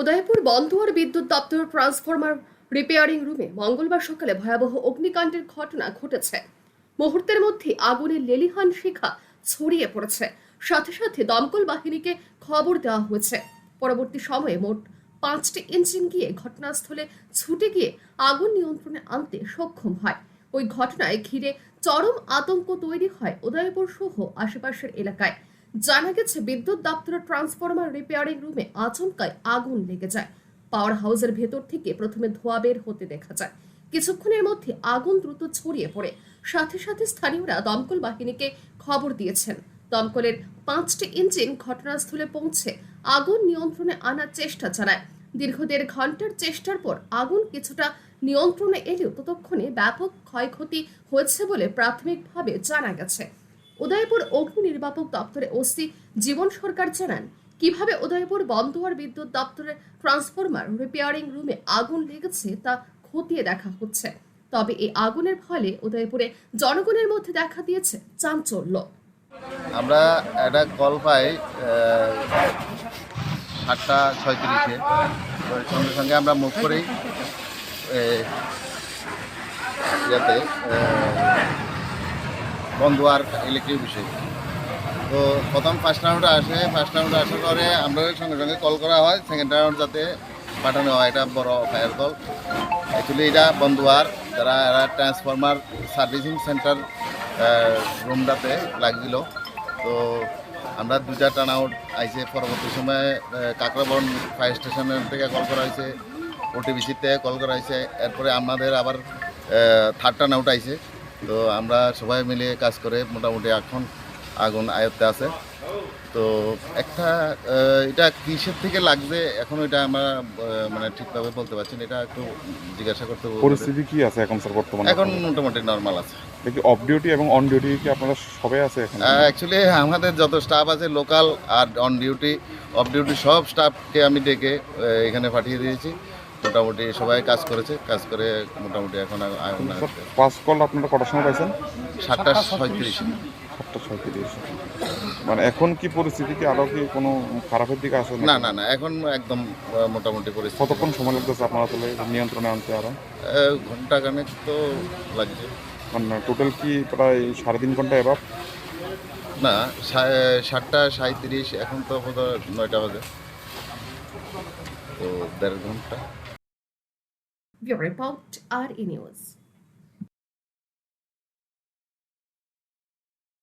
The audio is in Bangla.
উদয়পুর বন্দুয়ার বিদ্যুৎ দপ্তর ট্রান্সফরমার রিপেয়ারিং রুমে মঙ্গলবার সকালে ভয়াবহ অগ্নিকাণ্ডের ঘটনা ঘটেছে। মুহূর্তের মধ্যে আগুনের লেলিহান শিখা ছড়িয়ে পড়েছে। সাথে সাথে দমকল বাহিনীকে খবর দেওয়া হয়েছে। পরবর্তী সময়ে মোট পাঁচটি ইঞ্জিন গিয়ে ঘটনাস্থলে ছুটে গিয়ে আগুন নিয়ন্ত্রণে আনতে সক্ষম হয়। ওই ঘটনায় ঘিরে চরম আতঙ্ক তৈরি হয় উদয়পুর সহ আশেপাশের এলাকায়। জানা গেছে, বিদ্যুৎ দপ্তরের ট্রান্সফরমার রিপেয়ারিং রুমে আচমকায় আগুন লেগে যায়। পাওয়ার হাউসের ভেতর থেকে প্রথমে ধোঁয়া বের হতে দেখা যায়। কিছুক্ষণের মধ্যে আগুন দ্রুত ছড়িয়ে পড়ে। সাথে সাথে স্থানীয়রা দমকল বাহিনীকে খবর দিয়েছেন। দমকলের পাঁচটি ইঞ্জিন ঘটনাস্থলে পৌঁছে আগুন নিয়ন্ত্রণে আনার চেষ্টা চালায়। দীর্ঘ দেড় ঘণ্টার চেষ্টার পর আগুন কিছুটা নিয়ন্ত্রণে এলেও ততক্ষণে ব্যাপক ক্ষয়ক্ষতি হয়েছে বলে প্রাথমিকভাবে জানা গেছে। উদয়পুর অগ্নি নির্বাপক দপ্তরে ওসি জীবন সরকার জানান কীভাবে উদয়পুর বন্দোয়ার বিদ্যুৎ দপ্তরের ট্রান্সফরমার রিপেয়ারিং রুমে আগুন লেগেছে তা খতিয়ে দেখা হচ্ছে। তবে এই আগুনের ফলে উদয়পুরে জনগণের মধ্যে দেখা দিয়েছে চাঞ্চল্য। আমরা একটা কল পাই সাতটা ছয়ত্রিশে। সঙ্গে সঙ্গে আমরা মুখ করি এ, ইয়াতে বন্ধুয়ার ইলেকট্রিক বিষয়। তো প্রথম ফার্স্ট রাউন্ডে আসে ফার্স্ট রাউন্ডে আসার পরে আমরা সঙ্গে সঙ্গে কল করা হয় সেকেন্ড রাউন্ড যাতে পাঠানো হয়, এটা বড় ফায়ার কল অ্যাকচুয়ালি এটা বন্ধুয়ার যারা, এরা ট্রান্সফরমার সার্ভিসিং সেন্টার রুমটাতে লাগছিল তো আমরা দুটা টার্ন আউট আইসে পরবর্তী সময়ে কাকরাবন ফায়ার স্টেশনের থেকে কল করা হয়েছে ওটিবিসিতে কল করা হয়েছে। এরপরে আমাদের আবার থার্ড টার্ন আউট আইছে। তো আমরা সবাই মিলে কাজ করে মোটামুটি এখন আগুন আয়ত্তে আছে। তো একটা এটা কিসের থেকে লাগছে? এখন এটা আমরা মানে ঠিকভাবে বলতে পারছি না। এটা একটু জিজ্ঞাসা করতে পরিস্থিতি কি আছে এখন স্যার বর্তমানে? এখন মোটামুটি নর্মাল আছে। দেখি অফ ডিউটি এবং অন ডিউটি কি আপনারা সবাই আছে এখন? অ্যাকচুয়ালি আমাদের যত স্টাফ আছে লোকাল আর অন ডিউটি অফ ডিউটি সব স্টাফকে আমি ডেকে এখানে পাঠিয়ে দিয়েছি। মোটামুটি সবাই কাজ করেছে কাজ করে মোটামুটি এখন আগুন কল আপনারা কটার সময় পাইছেন? সাতটা ছয়ত্রিশ। সাতটা ছয়ত্রিশ। মানে এখন কি পরিস্থিতি কি? আরও কি কোনো খারাপের দিকে আছে না না না এখন একদম মোটামুটি পরিস্থিতি কতক্ষণ সময় লাগতেছে আপনারা তাহলে নিয়ন্ত্রণে আনতে আরও? আহ, ঘণ্টা খানেক তো লাগছে। মানে টোটাল কি প্রায় সাড়ে তিন ঘণ্টা এবার না সাতটা সাঁত্রিশ এখন তো বোধ নয়টা বাজে। তো দেড় ঘণ্টা। We're in our.